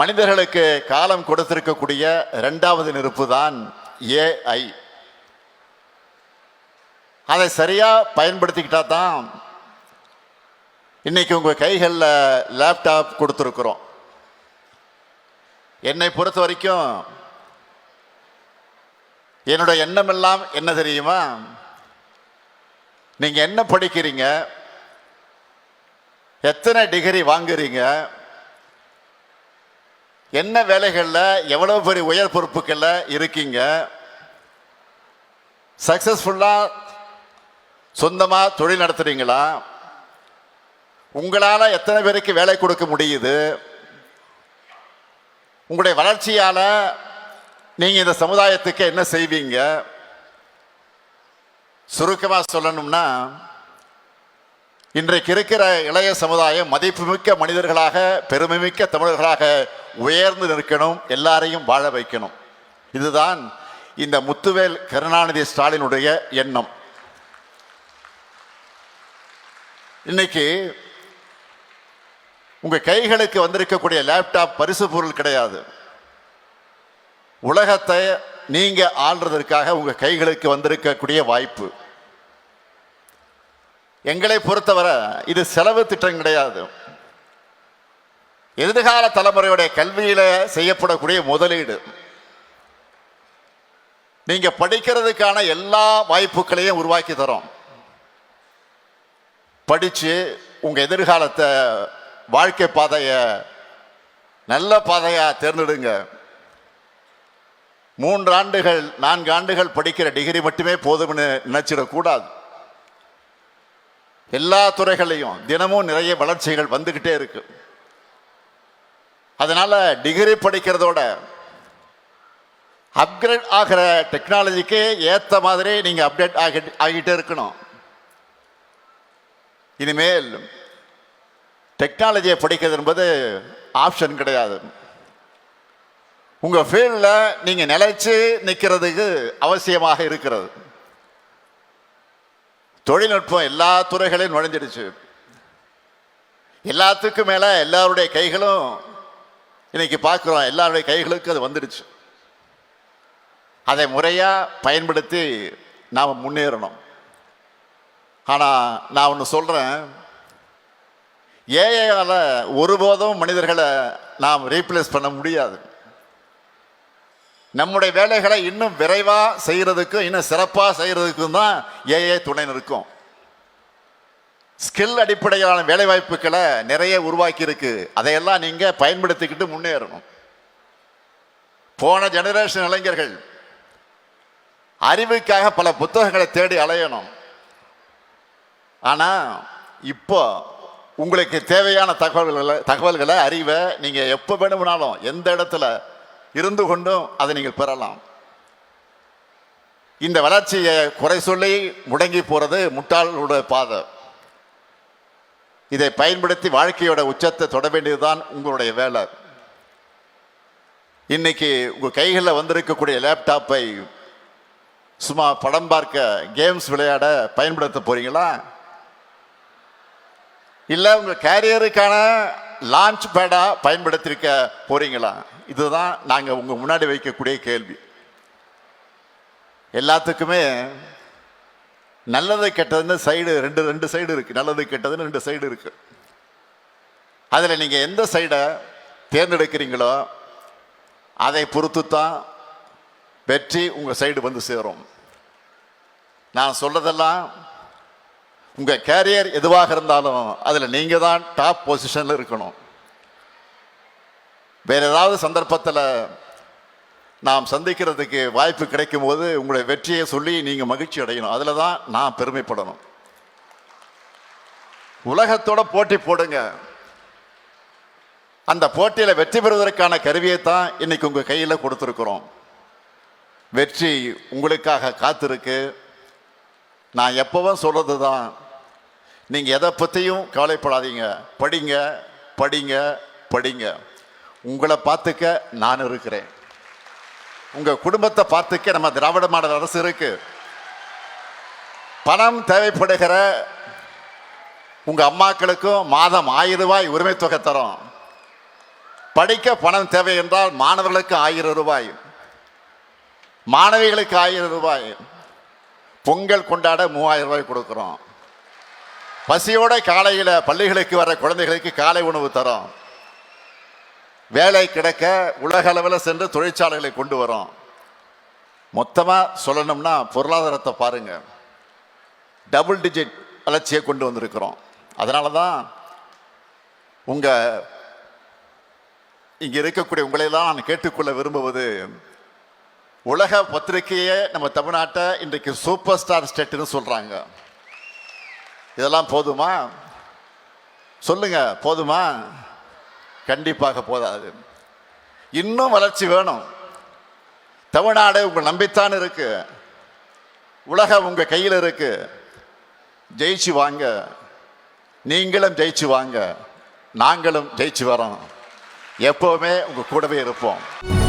மனிதர்களுக்கு காலம் கொடுத்திருக்கக்கூடிய இரண்டாவது நெருப்பு தான் ஏஐ அதை சரியாக பயன்படுத்திக்கிட்டா தான் இன்னைக்கு உங்கள் கைகளில் லேப்டாப் கொடுத்துருக்குறோம். என்னை பொறுத்த வரைக்கும் என்னோட எண்ணம் எல்லாம் என்ன தெரியுமா? நீங்கள் என்ன படிக்கிறீங்க? எத்தனை டிகிரி வாங்குறீங்க? என்ன வேலைகளில் எவ்வளவு பெரிய உயர் பொறுப்புகளில் இருக்கீங்க? சக்சஸ்ஃபுல்லாக சொந்தமாக தொழில் நடத்துகிறீங்களா உங்களால் எத்தனை பேருக்கு வேலை கொடுக்க முடியுது? உங்களுடைய வளர்ச்சியால் நீங்கள் இந்த சமுதாயத்துக்கு என்ன செய்வீங்க? சுருக்கமாக சொல்லணும்னா இன்றைக்கு இருக்கிற இளைய சமுதாயம் மதிப்புமிக்க மனிதர்களாக பெருமைமிக்க தமிழர்களாக உயர்ந்து நிற்கணும் எல்லாரையும் வாழ வைக்கணும். இதுதான் இந்த முத்துவேல் கருணாநிதி ஸ்டாலினுடைய எண்ணம். இன்னைக்கு உங்க கைகளுக்கு வந்திருக்கக்கூடிய லேப்டாப் பரிசு பொருள் கிடையாது. உலகத்தை நீங்க ஆள்றதற்காக உங்க கைகளுக்கு வந்திருக்கக்கூடிய வாய்ப்பு. எங்களை பொறுத்தவரை இது செலவு திட்டம் கிடையாது. எதிர்கால தலைமுறையுடைய கல்வியில் செய்யப்படக்கூடிய முதலீடு. நீங்க படிக்கிறதுக்கான எல்லா வாய்ப்புகளையும் உருவாக்கி தரோம். படிச்சு உங்க எதிர்காலத்தை வாழ்க்கை பாதைய நல்ல பாதையா தேர்ந்தெடுங்க. மூன்று ஆண்டுகள் நான்கு ஆண்டுகள் படிக்கிற டிகிரி மட்டுமே போதும்னு நினைச்சிடக்கூடாது. எல்லா துறைகளையும் தினமும் நிறைய வளர்ச்சிகள் வந்துக்கிட்டே இருக்குது அதனால டிகிரி படிக்கிறதோட அப்கிரேட் ஆகிற டெக்னாலஜிக்கு ஏற்ற மாதிரி நீங்கள் அப்டேட் ஆகி ஆகிட்டே இருக்கணும். இனிமேல் டெக்னாலஜியை படிக்கிறது என்பது ஆப்ஷன் கிடையாது. உங்கள் ஃபீல்டில் நீங்கள் நிலைச்சு நிற்கிறதுக்கு அவசியமாக இருக்கிறது. தொழில்நுட்பம் எல்லா துறைகளையும் நுழைஞ்சிடுச்சு. எல்லாத்துக்கும் மேலே எல்லாருடைய கைகளும் இன்னைக்கு பார்க்குறோம் எல்லாருடைய கைகளுக்கும் அது வந்துடுச்சு. அதை முறையாக பயன்படுத்தி நாம் முன்னேறணும். ஆனால் நான் ஒன்று சொல்கிறேன் ஏஐயால் ஒருபோதும் மனிதர்களை நாம் ரீப்ளேஸ் பண்ண முடியாது. நம்முடைய வேலைகளை இன்னும் விரைவாக செய்கிறதுக்கும் இன்னும் சிறப்பாக செய்கிறதுக்கும் தான் ஏஐ துணை நிற்கும் ஸ்கில் அடிப்படையிலான வேலைவாய்ப்புகளை நிறைய உருவாக்கி இருக்கு அதையெல்லாம் நீங்கள் பயன்படுத்திக்கிட்டு முன்னேறணும். போன ஜெனரேஷன் இளைஞர்கள் அறிவுக்காக பல புத்தகங்களை தேடி அலையணும். ஆனால் இப்போ உங்களுக்கு தேவையான தகவல்களை தகவல்களை அறிவை நீங்கள் எப்போ வேணும்னாலும் எந்த இடத்துல இருந்து கொண்டும் அதை நீங்கள் பெறலாம். இந்த வளர்ச்சியை குறை சொல்லி முடங்கி போகிறது முட்டாளோட பாதை. இதை பயன்படுத்தி வாழ்க்கையோட உச்சத்தை தொட வேண்டியதுதான் உங்களுடைய வேலை. இன்னைக்கு உங்கள் கைகளில் வந்திருக்கக்கூடிய லேப்டாப்பை சும்மா படம் பார்க்க கேம்ஸ் விளையாட பயன்படுத்த போறீங்களா? இல்லை உங்கள் கேரியருக்கான லான்ச் பேடாக பயன்படுத்தியிருக்க போறீங்களா? இதுதான் நாங்கள் உங்கள் முன்னாடி வைக்கக்கூடிய கேள்வி. எல்லாத்துக்குமே நல்லது கெட்டதுன்னு சைடு ரெண்டு ரெண்டு சைடு இருக்குது நல்லது கெட்டதுன்னு ரெண்டு சைடு இருக்குது அதில் நீங்கள் எந்த சைடை தேர்ந்தெடுக்கிறீங்களோ அதை பொறுத்து தான் வெற்றி உங்கள் சைடு வந்து சேரும். நான் சொல்கிறதெல்லாம் உங்கள் கேரியர் எதுவாக இருந்தாலும் அதில் நீங்கள் தான் டாப் பொசிஷனில் இருக்கணும். வேறு ஏதாவது சந்தர்ப்பத்தில் நாம் சந்திக்கிறதுக்கு வாய்ப்பு கிடைக்கும் போது உங்களுடைய வெற்றியை சொல்லி நீங்கள் மகிழ்ச்சி அடையணும். அதில் தான் நான் பெருமைப்படணும். உலகத்தோட போட்டி போடுங்க. அந்த போட்டியில் வெற்றி பெறுவதற்கான கருவியை தான் இன்னைக்கு உங்கள் கையில் கொடுத்துருக்குறோம். வெற்றி உங்களுக்காக காத்திருக்கு. நான் எப்பவும் சொல்கிறது தான் நீங்கள் எதை பற்றியும் கவலைப்படாதீங்க. படிங்க படிங்க படிங்க. உங்களை பார்த்துக்க நான் இருக்கிறேன். உங்கள் குடும்பத்தை பார்த்துக்க நம்ம திராவிட மாடல் அரசு இருக்கு. பணம் தேவைப்படுகிற உங்கள் அம்மாக்களுக்கும் மாதம் ஆயிரம் ரூபாய் உரிமை தொகை தரும். படிக்க பணம் தேவை என்றால் மாணவர்களுக்கு ஆயிரம் ரூபாய் மாணவிகளுக்கு ஆயிரம் ரூபாய் பொங்கல் கொண்டாட மூவாயிரம் ரூபாய் கொடுக்குறோம். பசியோட காலையில் பள்ளிகளுக்கு வர குழந்தைகளுக்கு காலை உணவு தரோம். வேலை கிடைக்க உலக அளவில் சென்று தொழிற்சாலைகளை கொண்டு வரோம். மொத்தமாக சொல்லணும்னா பொருளாதாரத்தை பாருங்கள் டபுள் டிஜிட் வளர்ச்சியை கொண்டு வந்திருக்கிறோம். அதனால தான் உங்கள் இங்கே இருக்கக்கூடிய உங்களையெல்லாம் நான் கேட்டுக்கொள்ள விரும்புவது உலக பத்திரிகையே நம்ம தமிழ்நாட்டை இன்றைக்கு சூப்பர் ஸ்டார் ஸ்டேட்னு சொல்கிறாங்க இதெல்லாம் போதுமா? சொல்லுங்கள் போதுமா? கண்டிப்பாக போதாது. இன்னும் வளர்ச்சி வேணும். தமிழ்நாடு உங்கள் நம்பித்தான் இருக்கு. உலகம் உங்கள் கையில் இருக்கு. ஜெயிச்சு வாங்க. நீங்களும் ஜெயிச்சு வாங்க. நாங்களும் ஜெயிச்சு வரோம். எப்போவுமே உங்கள் கூடவே இருப்போம்.